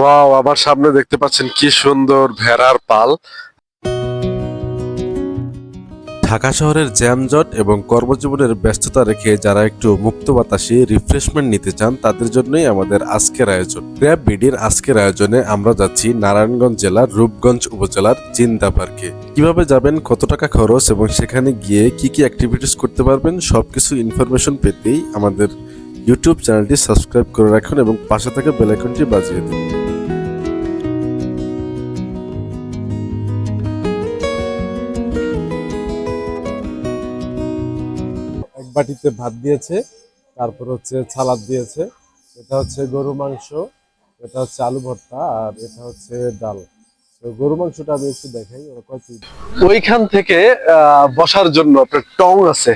Wow আমার সামনে দেখতে পাচ্ছেন কি সুন্দর ভেড়ার পাল। ঢাকা শহরের জ্যামজট এবং কর্মজীবনের ব্যস্ততা রেখে যারা একটু মুক্ত বাতাসে রিফ্রেশমেন্ট নিতে চান, তাদের জন্যই আমাদের আজকের আয়োজন। ক্র্যাব বিডির আজকের আয়োজনে আমরা যাচ্ছি নারায়ণগঞ্জ জেলার রূপগঞ্জ উপজেলার চিন্তা পার্কে। কীভাবে যাবেন, কত টাকা খরচ এবং সেখানে গিয়ে কি কি অ্যাক্টিভিটিস করতে পারবেন, সবকিছু ইনফরমেশন পেতেই আমাদের ইউটিউব চ্যানেলটি সাবস্ক্রাইব করে রাখুন এবং পাশে থাকা বেল আইকনটি বাজিয়ে দিন। বাটিতে ভাত দিয়েছে তারপর হচ্ছে ছালাদ দিয়েছে। এটা হচ্ছে গরু মাংস এটা হচ্ছে আলু ভর্তা আর এটা হচ্ছে ডাল। তো গরু মাংসটা আমি একটু দেখাই ওরা ওইখান থেকে আহ, বসার জন্য আপনার টং আছে।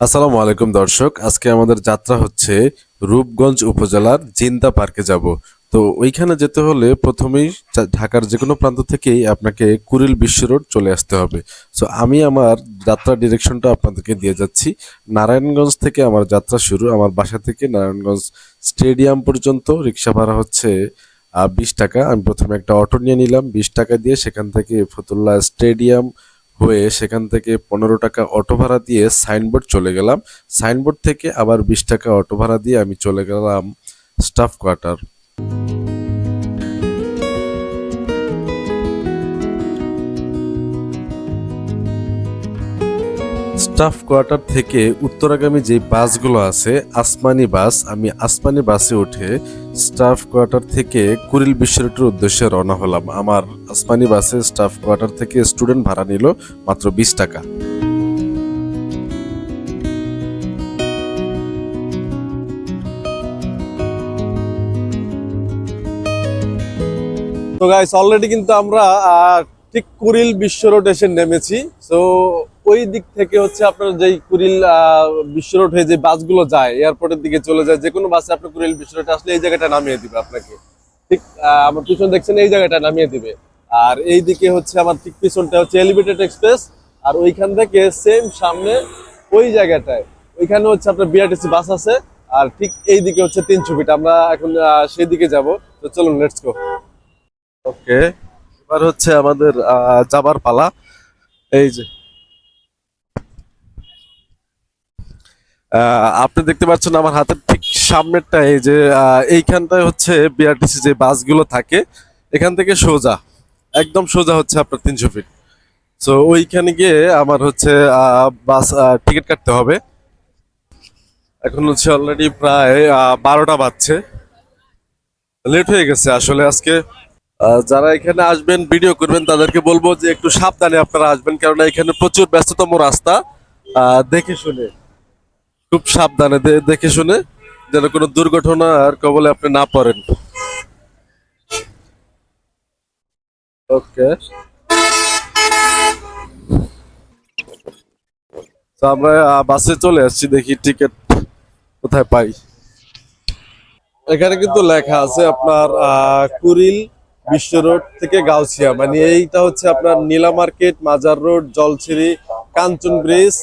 আসসালামু আলাইকুম দর্শক আজকে আমাদের যাত্রা হচ্ছে রূপগঞ্জ উপজেলার জিন্দা পার্কে যাব। তো ওইখানে যেতে হলে প্রথমেই ঢাকার যে কোনো প্রান্ত থেকেই আপনাকে কুরিল বিশ্ব রোড চলে আসতে হবে। সো আমি আমার যাত্রা ডিরেকশনটা আপনাদেরকে দিয়ে যাচ্ছি। নারায়ণগঞ্জ থেকে আমার যাত্রা শুরু। আমার বাসা থেকে নারায়ণগঞ্জ স্টেডিয়াম পর্যন্ত রিক্সা ভাড়া হচ্ছে বিশ টাকা। আমি প্রথমে একটা অটো নিয়ে নিলাম। বিশ টাকা দিয়ে সেখান থেকে ফতুল্লা স্টেডিয়াম হয়ে সেখান থেকে পনেরো টাকা অটো ভাড়া দিয়ে সাইনবোর্ড চলে গেলাম। সাইনবোর্ড থেকে আবার বিশ টাকা অটো ভাড়া দিয়ে আমি চলে গেলাম স্টাফ কোয়ার্টার। স্টাফ কোয়ার্টার থেকে উত্তরাগামী যে বাসগুলো আছে, আসমানি বাস, আমি আসমানি বাসে উঠে স্টাফ কোয়ার্টার থেকে কুড়িল বিশ্বরোডের উদ্দেশ্যে রওনা হলাম। আমার আসমানি বাসে স্টাফ কোয়ার্টার থেকে স্টুডেন্ট ভাড়া নিল মাত্র বিশ টাকা। তো গাইস অলরেডি কিন্তু আমরা ঠিক কুড়িল বিশ্ব রোড এসে নেমেছি। তো ওই দিক থেকে হচ্ছে আপনার যেই আহ, বিশ্ব রোড হয়ে যে বাসগুলো যায় এয়ারপোর্টের দিকে চলে যায় যে কোনো বাসে আপনি কুড়িল বিশ্ব রোডে আসলে এই জায়গাটা নামিয়ে দিবে আপনাকে। ঠিক আমার পিছন দেখছেন এই জায়গাটা নামিয়ে দিবে। আর এই দিকে হচ্ছে আমার ঠিক পিছনটা হচ্ছে এলিভেটেড এক্সপ্রেস আর ওইখান থেকে সেম সামনে ওই জায়গাটায় ওইখানে হচ্ছে আপনার বিআরটিসি বাস আছে আর ঠিক এই দিকে হচ্ছে তিনশো ফিট আমরা এখন সেই দিকে যাব। তো চলুন লেটস গো ওকে, এবার হচ্ছে আমাদের যাবার পালা। এই যে। আপনি দেখতে পাচ্ছেন আমার হাতের ঠিক সামনেরটা, এই যে এইখানটায় হচ্ছে বিআরটিসি যে বাসগুলো থাকে, এখান থেকে সোজা, একদম সোজা হচ্ছে আপনার তিনশো ফিট তো ওইখানে গিয়ে আমার হচ্ছে বাস টিকিট কাটতে হবে। এখন হচ্ছে অলরেডি প্রায় বারোটা বাজছে। লেট হয়ে গেছে আসলে আজকে। যারা এখানে আসবেন ভিডিও করবেন, তাদেরকে বলব যে একটু সাবধানে আপনারা আসবেন কারণ এখানে প্রচুর ব্যস্ততম রাস্তা। দেখে শুনে, খুব সাবধানে দেখে শুনে যেন কোনো দুর্ঘটনার কবলে আপনি না পড়েন। ওকে তো আমরা বাসে চলে আসছি, দেখি টিকিট কোথায় পাই। এখানে কিন্তু লেখা আছে আপনার কুড়িল বিশ্ব রোড থেকে গাউছিয়া মানে এইটা হচ্ছে আপনার Nila market, Mazar road Jolshiri Kanchan bridge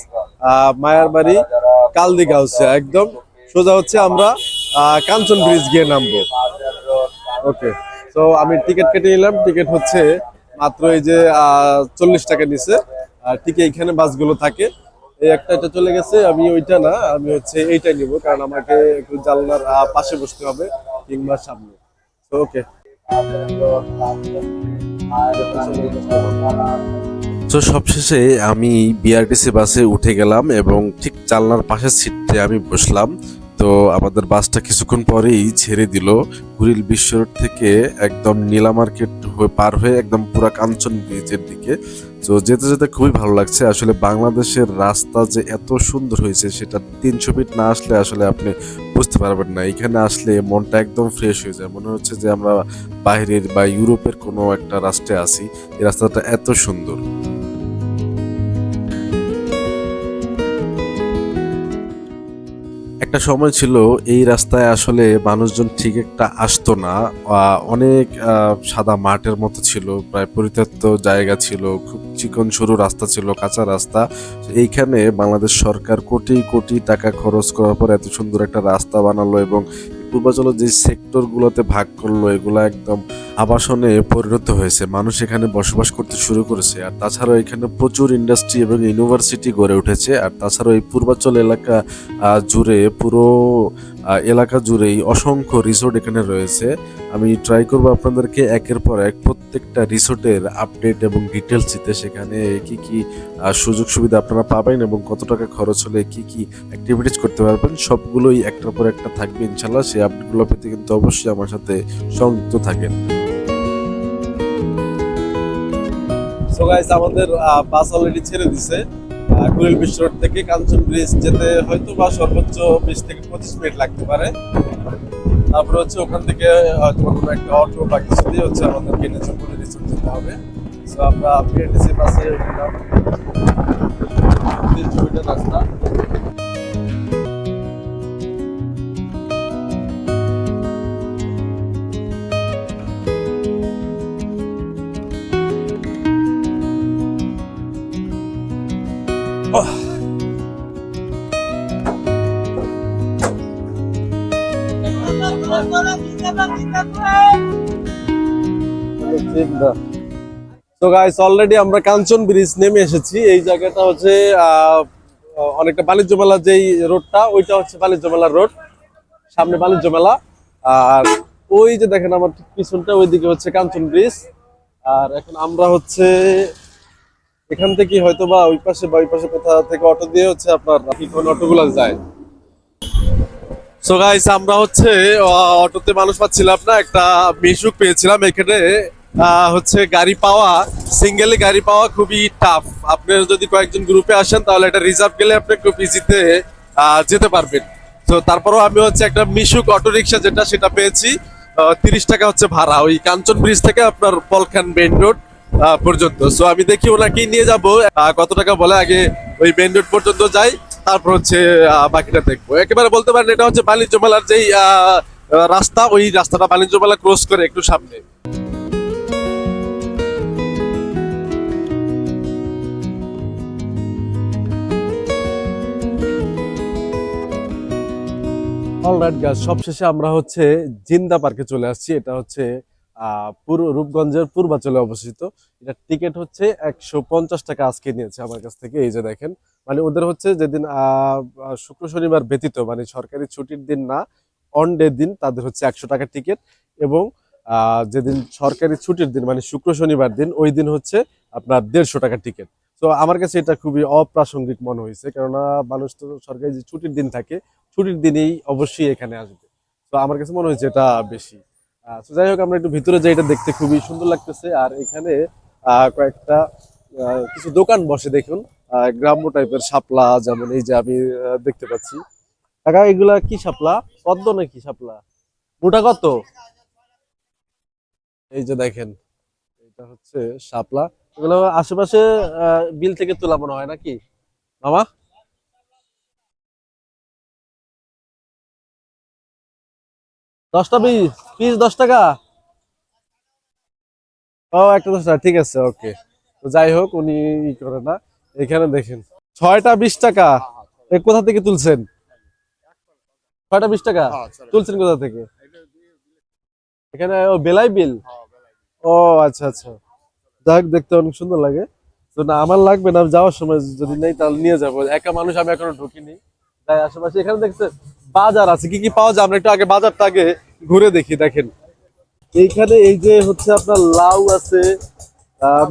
Mayarbari, কালদি Gausia, একদম সোজা হচ্ছে আমরা কাঞ্চন ব্রিজ গিয়ে নামবো। ওকে তো আমি টিকিট কেটে নিলাম, টিকিট হচ্ছে মাত্র এই যে চল্লিশ টাকা নিছে, আর ঠিক এইখানে বাসগুলো থাকে। এই একটা এটা চলে গেছে, আমি ওইটা না, আমি হচ্ছে এইটা নিব, কারণ আমাকে একটু জানলার পাশে বসতে হবে, কিংবা সামনে। ওকে তো সবশেষে আমি বিআরটিসি বাসে উঠে গেলাম এবং ঠিক চালনার পাশের সিটে আমি বসলাম। তো আমাদের বাসটা কিছুক্ষণ পরেই ছেড়ে দিল। কুড়িল বিশ্ব থেকে একদম নীলা মার্কেট হয়ে পার হয়ে একদম পুরা কাঞ্চন ব্রিজের দিকে। তো যেতে যেতে খুবই ভালো লাগছে। আসলে বাংলাদেশের রাস্তা যে এত সুন্দর হয়েছে, সেটা তিনশো ফিট না আসলে আসলে আপনি বুঝতে পারবেন না। এখানে আসলে মনটা একদম ফ্রেশ হয়ে যায়। মনে হচ্ছে যে আমরা বাইরের বা ইউরোপের কোনো একটা রাষ্ট্রে আছি। এই রাস্তাটা এত সুন্দর। একটা সময় ছিল এই রাস্তায় আসলে মানুষজন ঠিক একটা আসতো না। অনেক সাদা মাঠের মতো ছিল, প্রায় পরিত্যক্ত জায়গা ছিল, খুব চিকন সরু রাস্তা ছিল, কাঁচা রাস্তা। এইখানে বাংলাদেশ সরকার কোটি কোটি টাকা খরচ করার পর এত সুন্দর একটা রাস্তা বানালো এবং পূর্বাঞ্চলের যে সেক্টরগুলোতে ভাগ করল, এগুলো একদম আবাসনে পরিণত হয়েছে। মানুষ এখানে বসবাস করতে শুরু করেছে। আর তাছাড়াও এখানে প্রচুর ইন্ডাস্ট্রি এবং ইউনিভার্সিটি গড়ে উঠেছে। আর তাছাড়াও এই পূর্বাচল এলাকা জুড়ে পুরো এলাকা জুড়েই অসংখ্য রিসোর্ট এখানে রয়েছে। আমি ট্রাই করব আপনাদেরকে একের পর এক প্রত্যেকটা রিসোর্টের আপডেট এবং ডিটেলস দিতে, সেখানে কি কি সুযোগ সুবিধা আপনারা পাবেন এবং কত টাকা খরচ হলে কি কি অ্যাক্টিভিটিস করতে পারবেন, সবগুলোই একটার পর একটা থাকবে ইনশাল্লাহ সেই আপডেটগুলো পেতে কিন্তু অবশ্যই আমার সাথে সংযুক্ত থাকেন। আমাদের বাস অলরেডি ছেড়ে দিছে। কুড়িল বিশ রোড থেকে কাঞ্চন ব্রিজ যেতে হয়তো বা সর্বোচ্চ বিশ থেকে পঁচিশ মিনিট লাগতে পারে। তারপরে হচ্ছে ওখান থেকে হয়তো কোনো একটা অটো বা কিছু দিয়ে হচ্ছে আমাদের কিনে নেচুরপুরে রিসোর্ট যেতে হবে। সো আমরা বিএনটিসি বাসে উঠলাম। ছবিটা রাস্তা। তো গাইস অলরেডি আমরা কাঞ্চন ব্রিজ নেমে এসেছি। এই জায়গাটা হচ্ছে অনেকটা বাণিজ্য মেলার যেই রোডটা, ওইটা হচ্ছে বাণিজ্য মেলার রোড। সামনে বাণিজ্য মেলা। আর ওই যে দেখেন আমার ঠিক পিছনটা, ওইদিকে হচ্ছে কাঞ্চন ব্রিজ আর এখন আমরা হচ্ছে, এখান থেকে হয়তো বা ওই পাশে বা ওই পাশে কোথা থেকে অটো দিয়ে হচ্ছে আপনার কোন অটোগুলো যায়। সো গাইস আমরা হচ্ছে অটোতে মানুষ পাচ্ছিলাম না, একটা মিশুক পেয়েছিলাম এখানে। হচ্ছে গাড়ি পাওয়া সিঙ্গেলে গাড়ি পাওয়া খুবই টাফ আপনি যদি কয়েকজন গ্রুপে আসেন, তাহলে এটা রিজার্ভ গেলে আপনি খুব ইজিতে যেতে পারবেন। তো তারপরও আমি হচ্ছে একটা মিশুক অটো রিক্সা যেটা, সেটা পেয়েছি। তিরিশ টাকা হচ্ছে ভাড়া। ওই কাঞ্চন ব্রিজ থেকে আপনার পলখান মেইন রোড পর্যন্ত। সো আমি দেখি ওনাকেই নিয়ে যাব। কত টাকা বলে, আগে ওই মেইন রোড পর্যন্ত যাই। তারপর হচ্ছে বাকিটা দেখব। একেবারে বলতে পারেন, এটা হচ্ছে বাণিজ্য মেলার যেই রাস্তা, ওই রাস্তাটা বাণিজ্য মেলা ক্রস করে একটু সামনে। অলরাইট গাছ সবশেষে আমরা হচ্ছে জিন্দা পার্কে চলে আসছি। এটা হচ্ছে পুরো, রূপগঞ্জের পূর্বাচলে অবস্থিত। এটা টিকিট হচ্ছে একশো পঞ্চাশ টাকা আজকে নিয়েছে আমার কাছ থেকে, এই যে দেখেন। মানে ওদের হচ্ছে যেদিন শুক্র শনিবার ব্যতীত মানে সরকারি ছুটির দিন না অন ডে দিন তাদের হচ্ছে একশো টাকা টিকিট এবং যেদিন সরকারি ছুটির দিন মানে শুক্র শনিবার দিন, ওই দিন হচ্ছে আপনার দেড়শো টাকা টিকিট। তো আমার কাছে এটা খুবই অপ্রাসঙ্গিক মনে হয়েছে, কেননা মানুষ তো সরকারি যে ছুটির দিন থাকে ছুটির দিনেই অবশ্যই এখানে আসবে। তো আমার কাছে মনে হয়েছে এটা বেশি। তো যাই হোক, আমরা একটু ভিতরে যাই, এটা দেখতে খুবই সুন্দর লাগতেছে। আর এখানে কয়েকটা কিছু দোকান বসে দেখুন। গ্রাম্য টাইপের শাপলা, যেমন এই যে আমি দেখতে পাচ্ছি। কাকা, এগুলা কি শাপলা? পদ্ম নাকি শাপলা? মোটা কত? এই যে দেখেন, এটা হচ্ছে শাপলা। এগুলো আশেপাশে বিল থেকে তোলা মনে হয় নাকি? মামা? দশটা পিস পিস দশ টাকা? ও একটা দশ টাকা ঠিক আছে ওকে। তো যাই হোক উনি ই করে না। এখানে দেখেন ছয়টা বিশ টাকা। এ কোথা থেকে তুলছেন? ছয়টা বিশ টাকা? তুলছেন কোথা থেকে? এখানে ও বেলাই বিল? ও আচ্ছা আচ্ছা। যাই হোক দেখতে অনেক সুন্দর লাগে। তো না আমার লাগবে না যাওয়ার সময় যদি নেই তাহলে নিয়ে যাব। একা মানুষ আমি এখনও ঢুকিনি। তাই আশেপাশে এখানে দেখতে বাজার আছে, কি কি পাওয়া যায়? আমরা একটু আগে বাজারটা আগে ঘুরে দেখি, দেখেন। এইখানে এই যে হচ্ছে আপনার লাউ আছে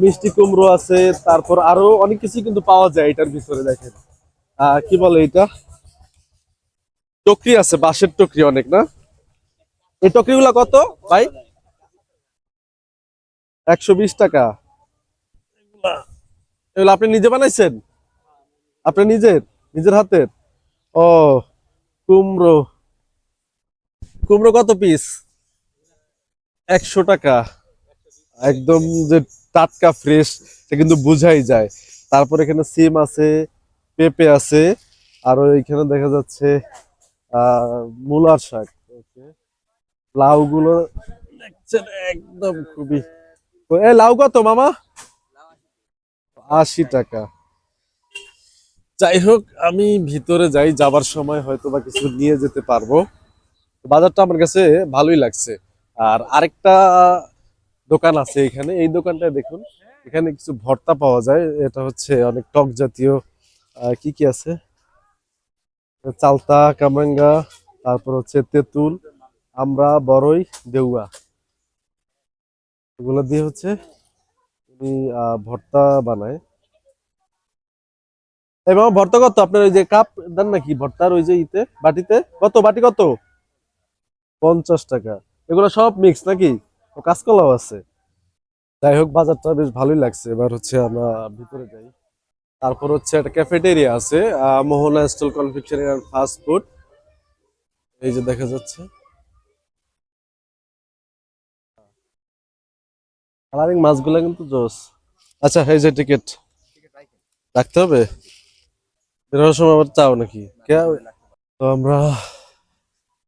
মিষ্টি কুমড়ো আছে, তারপর আরও অনেক কিছু কিন্তু পাওয়া যায় এটার ভিতরে, দেখেন। কি বলে এটা? টকরি আছে, বাঁশের টকরি অনেক, না? এই টকরিগুলো কত, ভাই? একশো বিশ টাকা। এগুলো আপনি নিজে বানাইছেন? আপনি নিজের? নিজের হাতের? ও। কুমড়ো। কুমড়ো কত পিস একশো টাকা। একদম যে টাটকা ফ্রেশ সে কিন্তু বুঝাই যায়। তারপর এখানে সিম আছে, পেঁপে আছে, আর এখানে দেখা যাচ্ছে মূলার শাক। লাউ গুলো দেখছেন একদম খুবই। এ, লাউ কত মামা? আশি টাকা। যাই হোক, আমি ভিতরে যাই, যাবার সময় হয়তো বা কিছু নিয়ে যেতে পারব। বাজারটা আমার কাছে ভালোই লাগছে। আর আরেকটা দোকান আছে এখানে, এই দোকানটায় দেখুন, এখানে কিছু ভর্তা পাওয়া যায়। এটা হচ্ছে অনেক টক জাতীয় কি কি আছে? চালতা, কামরাঙ্গা, তারপর হচ্ছে তেঁতুল আমরা বড়ই দেউয়া। এগুলো দিয়ে হচ্ছে উনি ভর্তা বানায়। মামা, ভর্তা কত? আপনার ওই যে কাপ দেন নাকি? ভর্তার ওই যে ইতে, বাটিতে? কত? বাটি কত? পঞ্চাশ টাকা। এগুলো সব মিক্স নাকি? কাঁচকলাও আছে। যাই হোক, বাজারটা বেশ ভালোই লাগছে। এবার হচ্ছে আমরা ভিতরে যাই। তারপর হচ্ছে একটা ক্যাফেটেরিয়া আছে Mohona stall confectionery and fast food এই যে দেখা যাচ্ছে। কালারিং মাছগুলো কিন্তু জোস। আচ্ছা এই যে টিকিট রাখতে হবে? বেরোনোর সময় আবার চাও নাকি? তো আমরা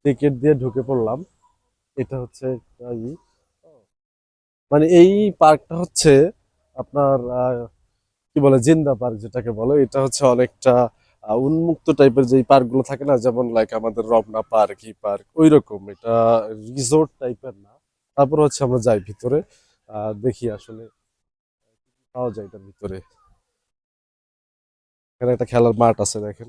টিকিট দিয়ে ঢুকে পড়লাম। এটা হচ্ছে মানে এই পার্কটা হচ্ছে আপনার কি বলে, জিন্দা পার্ক যেটাকে বলে। এটা হচ্ছে অনেকটা উন্মুক্ত টাইপের যে পার্কগুলো থাকে না, যেমন লাইক আমাদের রমনা পার্ক, ই পার্ক ওই রকম এটা রিসোর্ট টাইপের না। তারপর হচ্ছে আমরা যাই ভিতরে। দেখি আসলে পাওয়া যায় এটার ভিতরে। এখানে একটা খেলার মাঠ আছে দেখেন।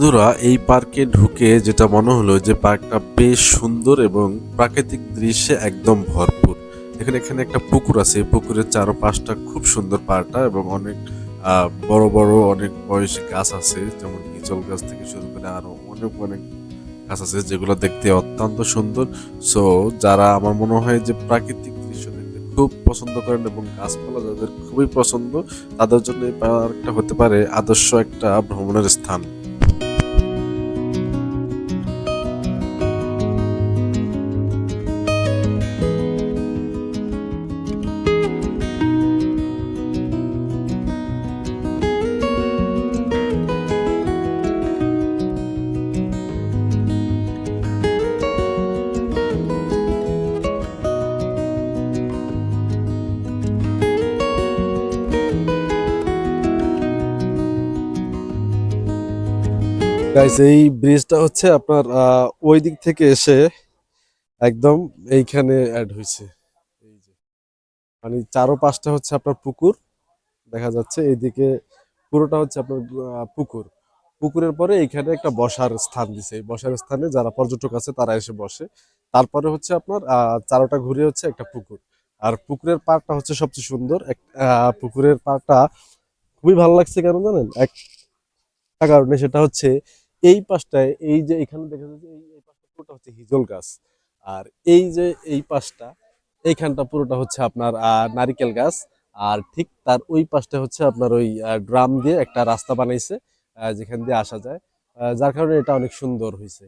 বন্ধুরা, এই পার্কে ঢুকে যেটা মনে হলো যে পার্কটা বেশ সুন্দর এবং প্রাকৃতিক দৃশ্যে একদম ভরপুর। এখানে এখানে একটা পুকুর আছে পুকুরের চারপাশটা খুব সুন্দর পার্কটা এবং অনেক বড় বড় অনেক বয়সী গাছ আছে, যেমন ইচল গাছ থেকে শুরু করে আরও অনেক অনেক গাছ আছে যেগুলো দেখতে অত্যন্ত সুন্দর। সো, যারা আমার মনে হয় যে প্রাকৃতিক দৃশ্য দেখতে খুব পছন্দ করেন এবং গাছপালা যাদের খুবই পছন্দ, তাদের জন্য এই পার্কটা হতে পারে আদর্শ একটা ভ্রমণের স্থান। গাইস এই ব্রিজটা হচ্ছে আপনার ওই দিক থেকে এসে একদম এইখানে অ্যাড হয়েছে। এই যে মানে চারো পাঁচটা হচ্ছে আপনার পুকুর, দেখা যাচ্ছে এইদিকে পুরোটা হচ্ছে আপনার পুকুর। পুকুরের পরে এইখানে একটা বসার স্থান দিছে। এই বসার স্থানে যারা পর্যটক আছে তারা এসে বসে। তারপরে হচ্ছে আপনার চারোটা ঘুরে হচ্ছে একটা পুকুর। আর পুকুরের পাড়টা হচ্ছে সবচেয়ে সুন্দর। এক পুকুরের পাড়টা খুবই ভালো লাগছে কেন জানেন? একটা কারণে সেটা হচ্ছে এই পাশটায়, এই যে এখানে দেখা যাচ্ছে এই পাশটা পুরোটা হচ্ছে হিজল গাছ। আর এই যে এই পাশটা, এইখানটা পুরোটা হচ্ছে আপনার নারিকেল গাছ। আর ঠিক তার ওই পাশটা হচ্ছে আপনার ওই ড্রাম দিয়ে একটা রাস্তা বানাইছে যেখান দিয়ে আসা যায়। যার কারণে এটা অনেক সুন্দর হয়েছে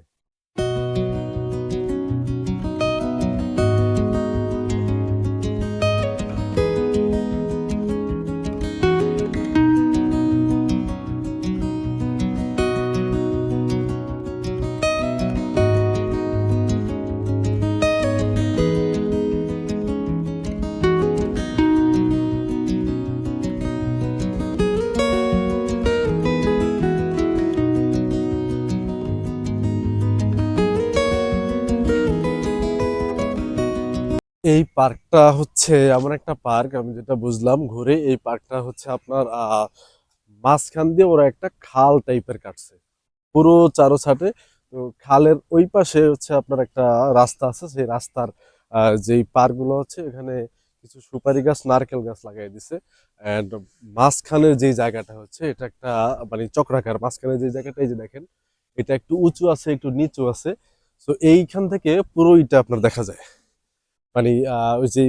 এই পার্কটা হচ্ছে এমন একটা পার্ক, আমি যেটা বুঝলাম ঘুরে এই পার্কটা হচ্ছে আপনার মাঝখান দিয়ে ওরা একটা খাল টাইপের কাটছে। পুরো চারো ছাটে তো খালের ওই পাশে হচ্ছে আপনার একটা রাস্তা আছে, সেই রাস্তার যেই পার্কগুলো হচ্ছে এখানে কিছু সুপারি গাছ, নারকেল গাছ লাগাই দিছে। এন্ড মাঝখানের যে জায়গাটা হচ্ছে, এটা একটা মানে চক্রাকার মাঝখানে যে জায়গাটা, এই যে দেখেন, এটা একটু উঁচু আছে, একটু নিচু আছে। তো এইখান থেকে পুরো এটা আপনার দেখা যায়। মানে ওই যে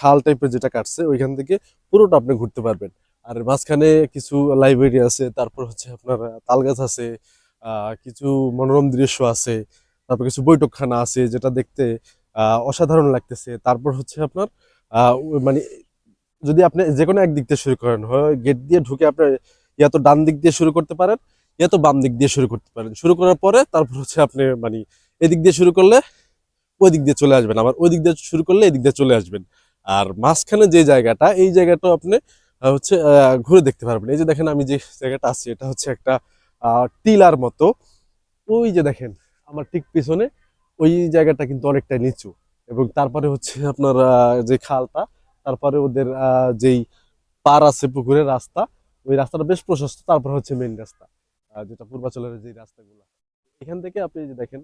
খাল টাইপের যেটা কাটছে, ওইখান থেকে পুরোটা আপনি ঘুরতে পারবেন। আর মাঝখানে কিছু লাইব্রেরি আছে, তারপর হচ্ছে আপনার তালগাছ আছে কিছু মনোরম দৃশ্য আছে, তারপর কিছু বৈঠকখানা আছে, যেটা দেখতে অসাধারণ লাগতেছে। তারপর হচ্ছে আপনার মানে যদি আপনি যে কোনো একদিক দিয়ে শুরু করেন, হয় গেট দিয়ে ঢুকে আপনি ইয়া তো ডান দিক দিয়ে শুরু করতে পারেন, ইয়া তো বাম দিক দিয়ে শুরু করতে পারেন। শুরু করার পরে তারপর হচ্ছে আপনি মানে এদিক দিয়ে শুরু করলে ওই দিক দিয়ে চলে আসবেন। আবার ওই দিক দিয়ে শুরু করলে এদিক দিয়ে চলে আসবেন। আর মাঝখানে যে জায়গাটা, এই জায়গাটা আপনি হচ্ছে ঘুরে দেখতে পারবেন। এই যে দেখেন আমি যে জায়গাটা আছি, এটা হচ্ছে একটা টিলার মতো। ওই যে দেখেন, আমার ঠিক পিছনে ওই জায়গাটা কিন্তু অনেকটা নিচু। এবং তারপরে হচ্ছে আপনার যে খালটা, তারপরে ওদের যেই পার আছে পুকুরের রাস্তা, ওই রাস্তাটা বেশ প্রশস্ত। তারপরে হচ্ছে মেইন রাস্তা যেটা পূর্বাচলের যে রাস্তাগুলো। এখান থেকে আপনি যে দেখেন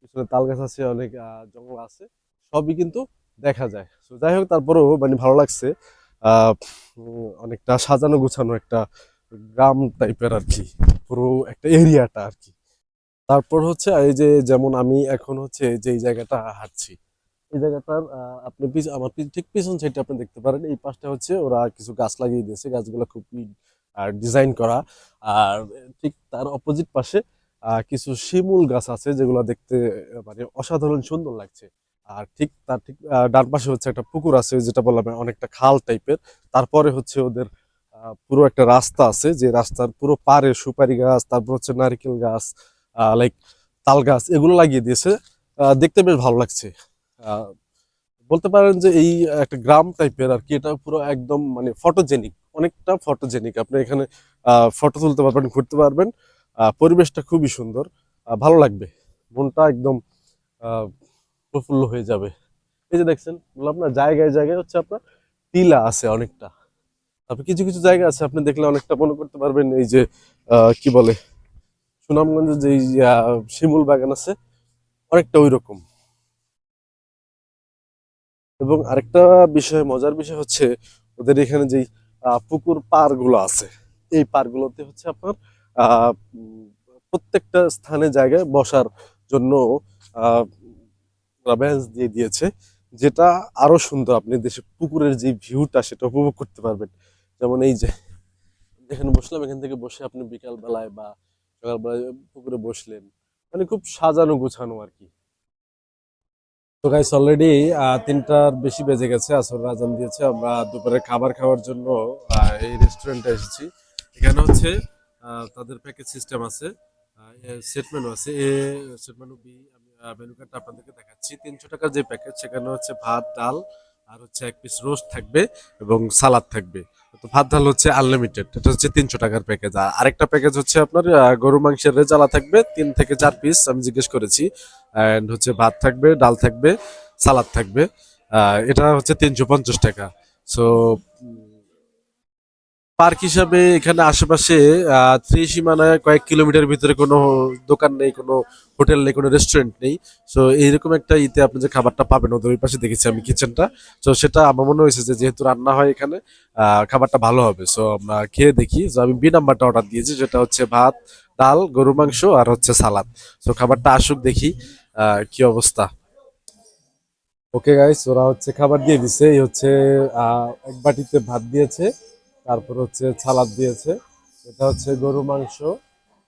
পিছনে তাল গাছ আছে, অনেক জঙ্গল আছে, সবই কিন্তু দেখা যায়। তো যাই হোক, তারপরেও মানে ভালো লাগছে অনেকটা সাজানো গুছানো একটা গ্রাম টাইপের আর কি, পুরো একটা এরিয়াটা আর কি। তারপর হচ্ছে, এই যে যেমন আমি এখন হচ্ছে যে জায়গাটা হাঁটছি, এই জায়গাটার আপনি আমার ঠিক পিছন সাইডটা আপনি দেখতে পারেন, এই পাশটা হচ্ছে ওরা কিছু গাছ লাগিয়ে দিয়েছে, গাছগুলো খুবই ডিজাইন করা। আর, ঠিক তার অপোজিট পাশে কিছু শিমুল গাছ আছে যেগুলো দেখতে মানে অসাধারণ সুন্দর লাগছে। আর ঠিক তার ঠিক ডান পাশে হচ্ছে একটা পুকুর আছে যেটা বললাম অনেকটা খাল টাইপের। তারপরে হচ্ছে ওদের পুরো একটা রাস্তা আছে যে রাস্তার পুরো পারে সুপারি গাছ, তারপর হচ্ছে নারকেল গাছ লাইক তাল গাছ, এগুলো লাগিয়ে দিয়েছে। দেখতে বেশ ভালো লাগছে। বলতে পারেন যে এই একটা গ্রাম টাইপের আর কি, এটা পুরো একদম মানে ফটোজেনিক অনেকটা ফটোজেনিক আপনি এখানে ফটো তুলতে পারবেন, ঘুরতে পারবেন। পরিবেশটা খুবই সুন্দর। ভালো লাগবে। মনটা একদম প্রফুল্ল হয়ে যাবে। এই যে দেখছেন, বললাম না, জায়গায় জায়গায় হচ্ছে আপনার টিলা আছে অনেকটা। তারপর কিছু কিছু জায়গা আছে, আপনি দেখলে অনেকটা মনে করতে পারবেন, এই যে কি বলে সুনামগঞ্জে যে শিমুল বাগান আছে, অনেকটা ওই রকম এবং আরেকটা বিষয়, মজার বিষয় হচ্ছে, ওদের এখানে যেই পুকুর পারগুলো আছে, এই পার গুলোতে হচ্ছে আপনার প্রত্যেকটা স্থানে জায়গায় বসার জন্য বেঞ্চ দিয়ে দিয়েছে, যেটা আরও সুন্দর। আপনি দেশে পুকুরের যে ভিউটা, সেটা উপভোগ করতে পারবেন। যেমন এই যে, যেখানে বসলাম, এখান থেকে বসে আপনি বিকাল বেলায় বা সকালবেলায় পুকুরে বসলেন মানে খুব সাজানো গোছানো আর কি। তো গাইস অলরেডি তিনটার বেশি বেজে গেছে, আসর আজান দিয়েছে। আমরা দুপুরে খাবার খাওয়ার জন্য এই রেস্টুরেন্টে এসেছি। এখানে হচ্ছে তাদের প্যাকেজ সিস্টেম আছে। সেট আছে। এ সেট মেনু বি আমি মেনু কার্ডটা আপনাদেরকে দেখাচ্ছি। তিনশো টাকার যে প্যাকেজ সেখানে হচ্ছে ভাত, ডাল আর হচ্ছে এক পিস রোস্ট থাকবে এবং সালাদ থাকবে। তো ভাত, ডাল হচ্ছে আনলিমিটেড এটা হচ্ছে তিনশো টাকার প্যাকেজ আর আরেকটা প্যাকেজ হচ্ছে আপনার গরু মাংসের রেজালা থাকবে, তিন থেকে চার পিস আমি জিজ্ঞেস করেছি। অ্যান্ড হচ্ছে ভাত থাকবে, ডাল থাকবে সালাদ থাকবে। এটা হচ্ছে তিনশো পঞ্চাশ টাকা। সো পার্ক হিসাবে এখানে আশেপাশে ত্রিসীমানায় কয়েক কিলোমিটার ভিতরে কোনো দোকান নেই, কোনো হোটেল নেই, কোনো রেস্টুরেন্ট নেই। সো এইরকম একটা ইতে আপনি যে খাবারটা পাবেন, ওদের ওই পাশে দেখেছি আমি কিচেনটা তো সেটা আমার মনে হয়েছে যেহেতু রান্না হয় এখানে খাবারটা ভালো হবে। সো আমরা খেয়ে দেখি। তো আমি বি নাম্বারটা অর্ডার দিয়েছি, যেটা হচ্ছে ভাত, ডাল গরু মাংস আর হচ্ছে সালাদ। তো খাবারটা আসুক দেখি কি অবস্থা। ওকে গাইস ওরা হচ্ছে খাবার দিয়ে দিছে। এই হচ্ছে এক বাটিতে ভাত দিয়েছে। তারপর হচ্ছে সালাদ দিয়েছে। এটা হচ্ছে গরু মাংস,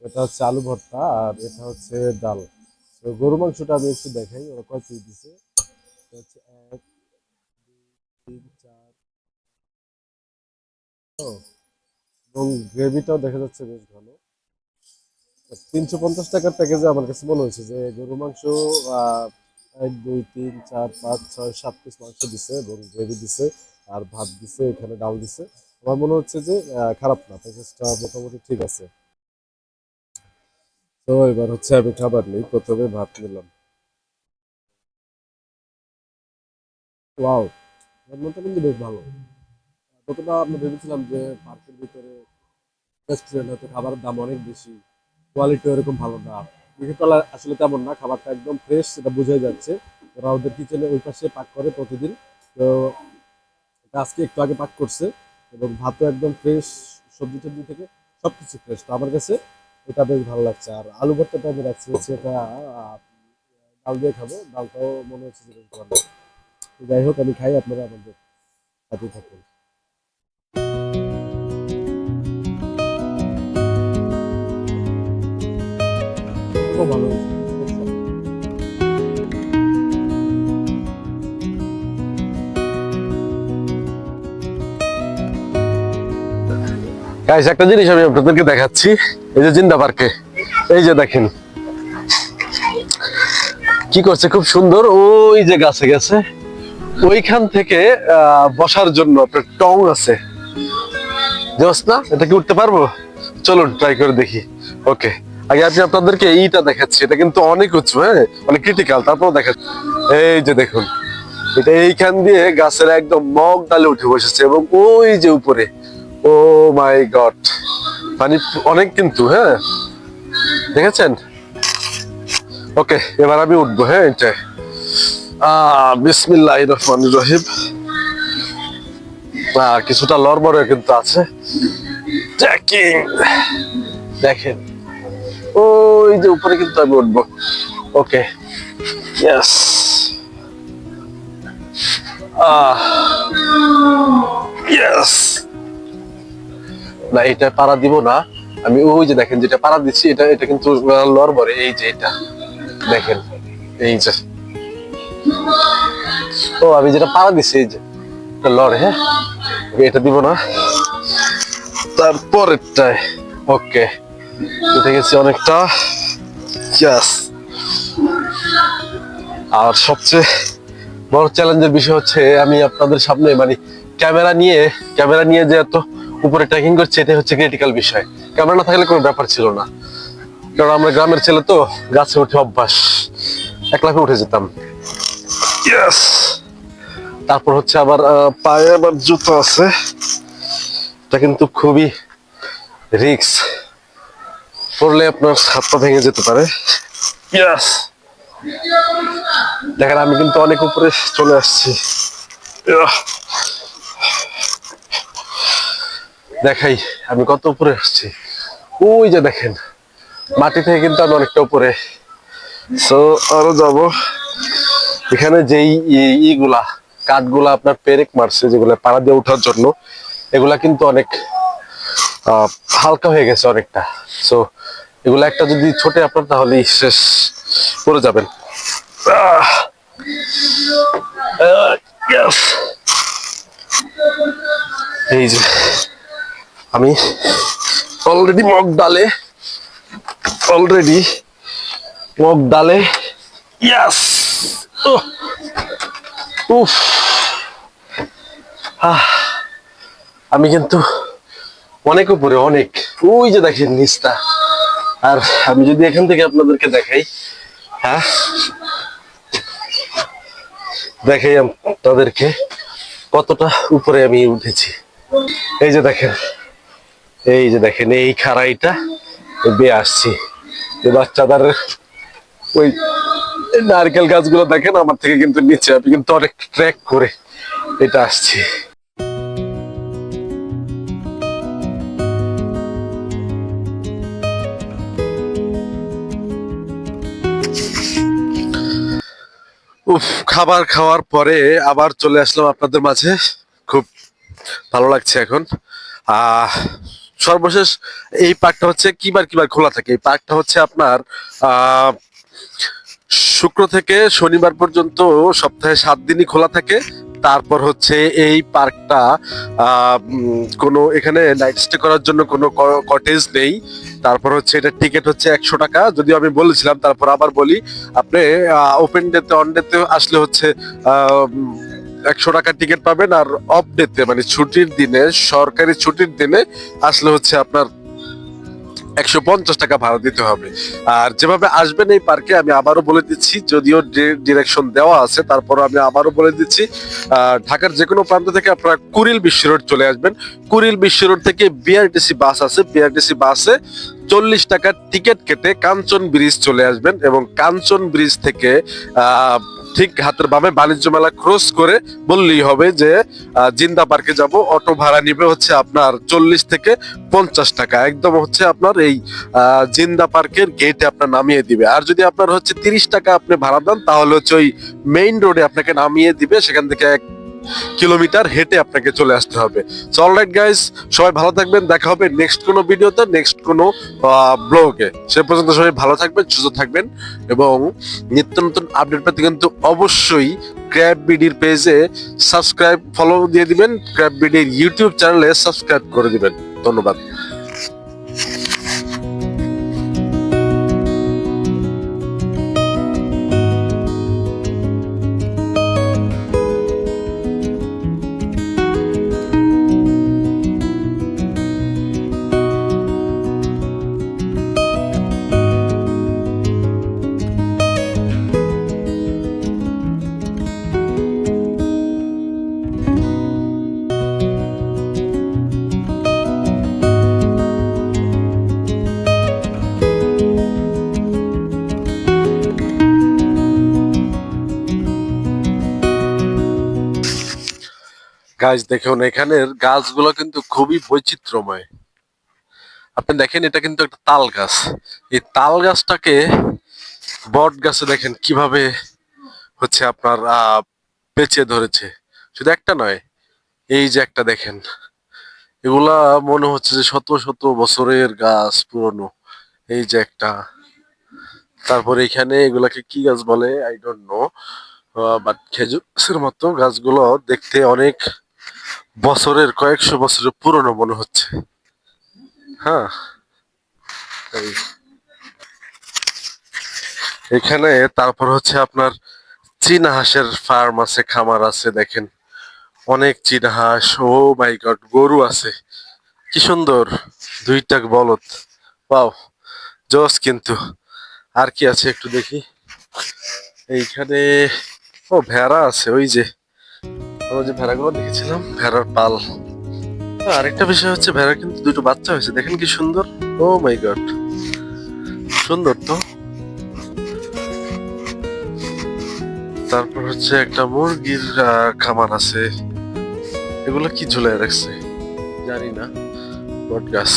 এটা হচ্ছে আলু ভর্তা, আর এটা হচ্ছে ডাল। তো গরু মাংসটা আমি একটু দেখাই, ওরা কয় পিস দিছে? এটা হচ্ছে এক তিন, চার এবং গ্রেভিটাও দেখা যাচ্ছে বেশ ভালো। তিনশো পঞ্চাশ টাকার প্যাকেজে আমার কাছে মনে হয়েছে যে গরু মাংস এক, দুই, তিন, চার, পাঁচ, ছয়, সাত পিস মাংস দিছে এবং গ্রেভি দিছে, আর ভাত দিছে, এখানে ডাল দিছে। আমার মনে হচ্ছে যে খারাপ না। প্যাকেজটা মোটামুটি ঠিক আছে। তো এবার হচ্ছে আমি খাবার নেই। প্রথমে ভাত নিলাম। ওয়াও! রান্নাটা কিন্তু বেশ ভালো। ততটা আমরা ভেবেছিলাম যে, পার্কের ভিতরে রেস্টুরেন্ট হয়তো খাবারের দাম অনেক বেশি। কোয়ালিটি এরকম ভালো না। বিকেলবেলা আসলে তেমন না। খাবারটা একদম ফ্রেশ সেটা বোঝাই যাচ্ছে। ওরা ওদের কিচেনে ওই পাশে পাক করে প্রতিদিন। তো আজকে একটু আগে পাক করছে। এবং ভাতও একদম ফ্রেশ সবজি টবজি থেকে সব কিছু ফ্রেশ তো আমার কাছে এটা বেশ ভালো লাগছে। আর আলু ভর্তাটা আমি রাখছি হচ্ছে এটা ডাল দিয়ে খাব। ডালটাও মনে হচ্ছে যে ভালো। যাই হোক, আমি খাই, আপনারা আমাদের সাথে থাকুন। ভালো গাইস একটা জিনিস আমি আপনাদেরকে দেখাচ্ছি। এই যে জিন্দা পার্কে। এই যে দেখেন। কি করছে? খুব সুন্দর। ওই যে গাছে গেছে। ওইখান থেকে বসার জন্য আপনার টং আছে। জোস না? এটা কি উঠতে পারব? চলুন ট্রাই করে দেখি। ওকে আগে আমি আপনাদেরকে এইটা দেখাচ্ছি। এটা কিন্তু অনেক উঁচু হ্যাঁ? অনেক ক্রিটিক্যাল তারপর দেখাচ্ছি এই যে দেখুন। এটা এইখান দিয়ে গাছের একদম মগ ডালে উঠে বসেছে এবং ওই যে উপরে। Oh my God. পানি অনেক কিন্তু হ্যাঁ? দেখেছেন? ওকে, এবার আমি উঠবো হ্যাঁ এটা আহ বিসমিল্লাহ রহমান রহিম। কিছুটা লড়বড়ে কিন্তু আছে। ট্রেকিং দেখেন। ওই যে উপরে কিন্তু আমি উঠবো। ওকে। ইয়েস আহ। ইয়েস না, এটা পাড়া দিব না। আমি ওই যে দেখেন যেটা পাড়া দিচ্ছি, এটা এটা কিন্তু লড়বড়ে এই যে এটা। দেখেন, এই যে। ও, আমি যেটা পাড়া দিচ্ছি, এই যে লড়ে হ্যাঁ? এটা দিব না। তারপরেরটায়, ওকে। উঠে গেছি অনেকটা। ইয়াস আর সবচেয়ে বড় চ্যালেঞ্জের বিষয় হচ্ছে, আমি আপনাদের সামনে মানে ক্যামেরা নিয়ে ক্যামেরা নিয়ে যে এত উপরে ট্রেকিং করছে এটা হচ্ছে ক্রিটিক্যাল বিষয়। ক্যামেরা না থাকলে কোনো ব্যাপার ছিল না। কারণ আমরা গ্রামের ছেলে তো গাছে উঠে অভ্যাস। এক লাফে উঠে যেতাম! তারপর হচ্ছে আবার পায়ে আবার জুতো আছে। এটা কিন্তু খুবই রিক্স পড়লে আপনার হাত পা ভেঙে যেতে পারে। Yes! দেখেন আমি কিন্তু অনেক উপরে চলে আসছি! দেখাই, আমি কত উপরে আসছি? ওই যে দেখেন, মাটি থেকে কিন্তু আমি অনেকটা উপরে। সো আরও যাব। এখানে যেই ইগুলা, কাঠগুলা আপনার পেরেক মারছে, যেগুলো পাড়া দিয়ে ওঠার জন্য, এগুলা কিন্তু অনেক হালকা হয়ে গেছে অনেকটা। সো এগুলো একটা যদি ছোটে আপনার তাহলে শেষ পড়ে যাবেন! এই যে আমি অলরেডি মগ ডালে অলরেডি মগ ডালে ইয়াস উফ! আমি কিন্তু অনেক উপরে, অনেক। ওই যে দেখেন নিচটা। আর আমি যদি এখান থেকে আপনাদেরকে দেখাই হ্যাঁ? দেখাই তাদেরকে কতটা উপরে আমি উঠেছি। এই যে দেখেন। এই যে দেখেন, এই খাড়াইটা বেয়ে আসছি। যে বাচ্চাদের ওই নারকেল গাছগুলো দেখেন, আমার থেকে কিন্তু নিচে, আমি কিন্তু অনেক ট্র্যাক করে এটা আসছি। উফ, খাবার খাওয়ার পরে আবার চলে আসলাম আপনাদের মাঝে। খুব ভালো লাগছে এখন। আহ সর্বশেষ এই পার্কটা হচ্ছে কিবার কিবার খোলা থাকে। এই পার্কটা হচ্ছে আপনার শুক্র থেকে শনিবার পর্যন্ত সপ্তাহে সাত দিনই খোলা থাকে। তারপর হচ্ছে এই পার্কটা কোনো এখানে নাইট স্টে করার জন্য কোনো কটেজ নেই। তারপর হচ্ছে এটা টিকিট হচ্ছে একশো টাকা। যদিও আমি বলেছিলাম, তারপর আবার বলি, আপনি ওপেন ডেতে অন ডেতে আসলে হচ্ছে একশো টাকা টিকিট পাবেন আর অফ ডেতে মানে ছুটির দিনে, সরকারি ছুটির দিনে আসলে হচ্ছে আপনার একশো পঞ্চাশ টাকা ভাড়া দিতে হবে। আর যেভাবে আসবেন এই পার্কে আমি আবারও বলে দিচ্ছি, যদিও ডিরেকশন দেওয়া আছে, তারপরও আমি আবারও বলে দিচ্ছি ঢাকার যে কোনো প্রান্ত থেকে আপনারা কুড়িল বিশ্ব রোড চলে আসবেন। কুড়িল বিশ্ব রোড থেকে বিআরটিসি বাস আছে। বিআরটিসি বাসে চল্লিশ টাকার টিকিট কেটে কাঞ্চন ব্রিজ চলে আসবেন এবং কাঞ্চন ব্রিজ থেকে ঠিক হাতের বামে বাণিজ্য মেলা ক্রস করে বললেই হবে যে জিন্দা পার্কে যাব, অটো ভাড়া নিবে হচ্ছে আপনার চল্লিশ থেকে পঞ্চাশ টাকা। একদম হচ্ছে আপনার এই জিন্দা পার্কের গেটে আপনার নামিয়ে দিবে। আর যদি আপনার হচ্ছে তিরিশ টাকা আপনি ভাড়া দেন, তাহলে হচ্ছে ওই মেইন রোডে আপনাকে নামিয়ে দিবে, সেখান থেকে এক কিলোমিটার হেঁটে আপনাকে চলে আসতে হবে। সো অলরাইট গাইস সবাই ভালো থাকবেন, দেখা হবে নেক্সট কোনো ভিডিওতে নেক্সট কোনো ব্লগে সে পর্যন্ত সবাই ভালো থাকবেন, সুস্থ থাকবেন এবং নিত্য নতুন আপডেট পেতে কিন্তু অবশ্যই ক্র্যাব বিডির পেজে সাবস্ক্রাইব ফলো দিয়ে দিবেন। ক্র্যাব বিডির ইউটিউব চ্যানেলে সাবস্ক্রাইব করে দিবেন। ধন্যবাদ। গাছ দেখুন, এখানের গাছগুলো কিন্তু খুবই বৈচিত্র্যময়। আপনি দেখেন, এটা কিন্তু একটা তাল গাছ। এই তাল গাছটাকে বট গাছে দেখেন, কীভাবে হচ্ছে আপনার পেঁচে ধরেছে। শুধু একটা নয়, এই যে একটা দেখেন, এগুলা মনে হচ্ছে যে শত শত বছরের গাছ পুরনো। এই যে একটা। তারপরে এখানে এগুলাকে কি গাছ বলে? আই ডোন্ট নো বাট খেজুর মতো গাছগুলো দেখতে অনেক বছরের কয়েকশো বছরের পুরনো মনে হচ্ছে। হ্যাঁ। এখানে তারপর হচ্ছে আপনার চীনা হাঁসের ফার্ম আছে, খামার আছে, দেখেন। অনেক চীনা হাঁস, ও মাই গড, গরু আছে। কি সুন্দর, দুইটা বলদ। পাও জস কিন্তু। আর কি আছে একটু দেখি। এইখানে, ও ভেড়া আছে, ওই যে। আমরা যে ভেড়াগুলো দেখেছিলাম, ভেড়ার পাল। আর আরেকটা বিষয় হচ্ছে ভেড়া কিন্তু দুটো বাচ্চা হয়েছে। দেখেন কি সুন্দর। ও মাই গড সুন্দর তো? তারপর হচ্ছে একটা মুরগির খামার আছে। এগুলো কি ঝুলাই রাখছে? জানি না। বট গাছ